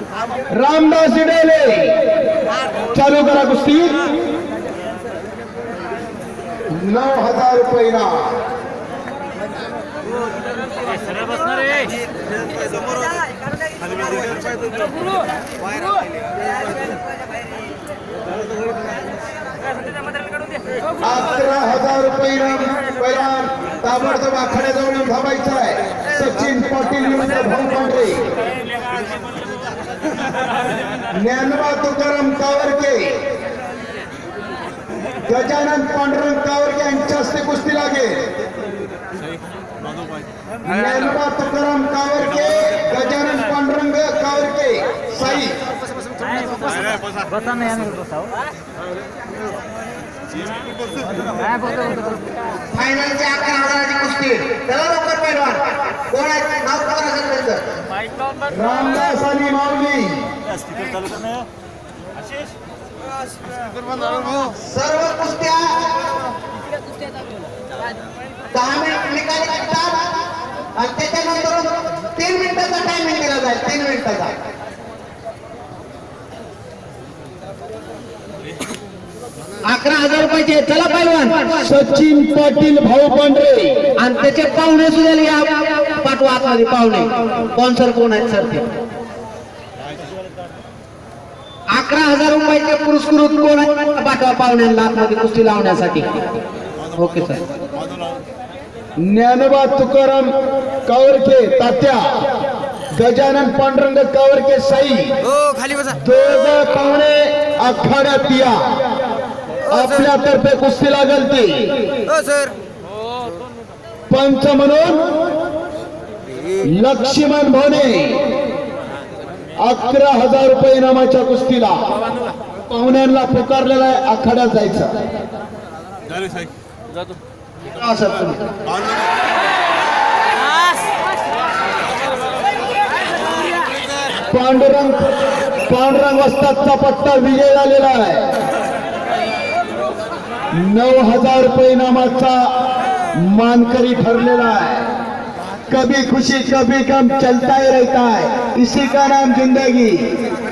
रामदास डेले चालू करा कुस्ती। नऊ हजार रुपये ना अकरा हजार रुपये पहिला ताबडतोब आखाड्याजवळ येऊन थांबायचं आहे. सचिन पाटील भाऊ पांढरे ज्ञानबा तुकाराम कावरके, गजानन पांडुरंग कावरके यांच्या हस्ते कुस्ती लागेल ज्ञानबा तुकाराम कावरके, गजानन पांडुरंग कावरके. साई. बसा नाही आम्ही बसाव काय बोलतो बोलतो फायनलची अकरा हजाराची कुस्ती. चला लवकर पैलवान. कोण आहे? नाव रामदास आणि माऊली. सर्व कुस्त्या दहा मिनिट निकाल लागतात आणि त्याच्यानंतर तीन मिनिटाचा टायमिंग दिला जाईल तीन मिनिटाचा. अकरा हजार रुपयाचे चला पैलवान. सचिन पाटील भाऊ पांढरे. आणि त्याचे पाहुणे सुद्धा या पाठवा आतमध्ये पाहुणे. स्पॉन्सर कोण आहेत सर ते? अकरा हजार रुपयाचे पुरस्कृत कोण आहेत? पाठवा पाहुण्यांना आतमध्ये कुस्ती लावण्यासाठी. Okay sir Dnyanba Tukaram Kawarke Tatya Gajanan Pandurang Kawarke Sai. हो खाली बसा. दोघ पाहुणे आखाड्यात या. आपल्यातर्फे कुस्ती लागल ती. हो सर पंच म्हणून लक्ष्मण भोने अकरा हजार रुपये इनामाच्या कुस्तीला. पाहुण्यांना पुकारलेला आहे आखाड्यात जायचं. पांडुरंग पांडुरंग वस्ताचा पट्टा विजय झालेला आहे. नऊ हजार रुपये इनामाचा मानकरी ठरलेला आहे. कभी खुशी कभी गम चलता ही रहता है। इसी का नाम जिंदगी।